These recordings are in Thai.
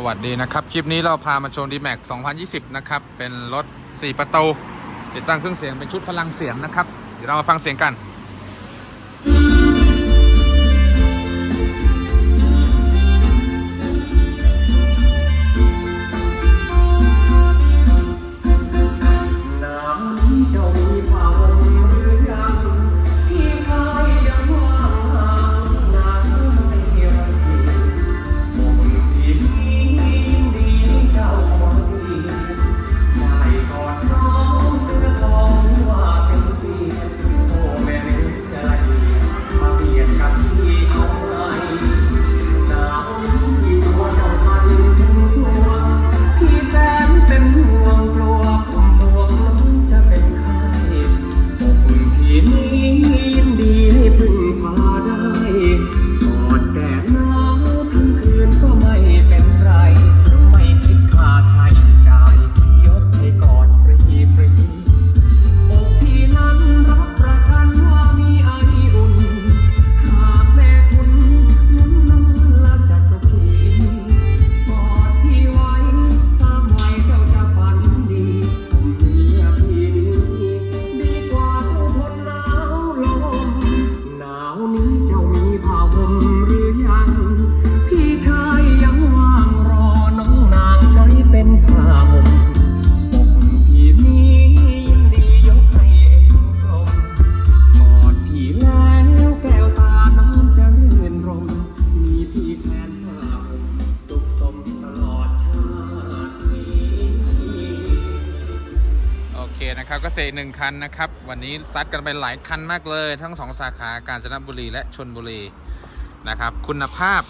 สวัสดีนะครับ คลิปนี้เราพามาชม D-Max 2020 นะครับ เป็นรถ 4 ประตู ติดตั้งเครื่องเสียงเป็นชุดพลังเสียงนะครับ เดี๋ยวเรามาฟังเสียงกัน เคนะครับก็เซหนึ่งคันนะครับ วันนี้ซัดกันไปหลายคันมากเลย ทั้งสองสาขากาญจนบุรีและชนบุรีนะครับ คุณภาพ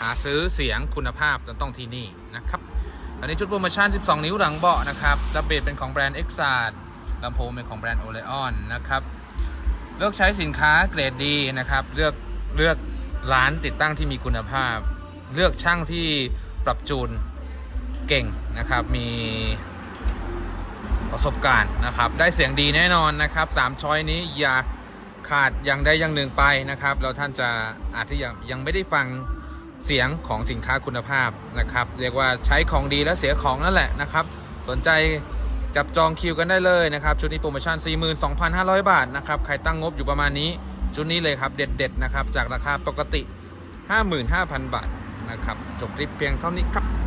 หาซื้อเสียงคุณภาพต้องที่นี่นะครับตอนนี้ชุดโปรโมชั่น 12 นิ้วหลังเบาะนะครับดับเบิลเป็นของแบรนด์ e x a r ลำโพงเป็นของแบรนด์ o l e o n นะครับ เลือกใช้สินค้าเกรดดีนะครับ เลือกเลือกร้านติดตั้งที่มีคุณภาพ เลือกช่างที่ปรับจูนเก่งนะครับ มี ประสบการณ์นะครับ ได้เสียงดีแน่นอนนะครับสามช้อยนี้อย่าขาดอย่างใดอย่างหนึ่งไปนะครับแล้วท่านจะอาจจะยังยังไม่ได้ฟังเสียงของสินค้าคุณภาพนะครับ เรียกว่าใช้ของดีแล้วเสียของนั่นแหละนะครับ สนใจจับจองคิวกันได้เลยนะครับชุดนี้โปรโมชั่น 42,500 บาทนะครับใครตั้งงบอยู่ประมาณนี้ชุดนี้เลยครับเด็ดๆนะครับจากราคาปกติ 55,000 บาทนะครับจบคลิปเพียงเท่านี้ครับ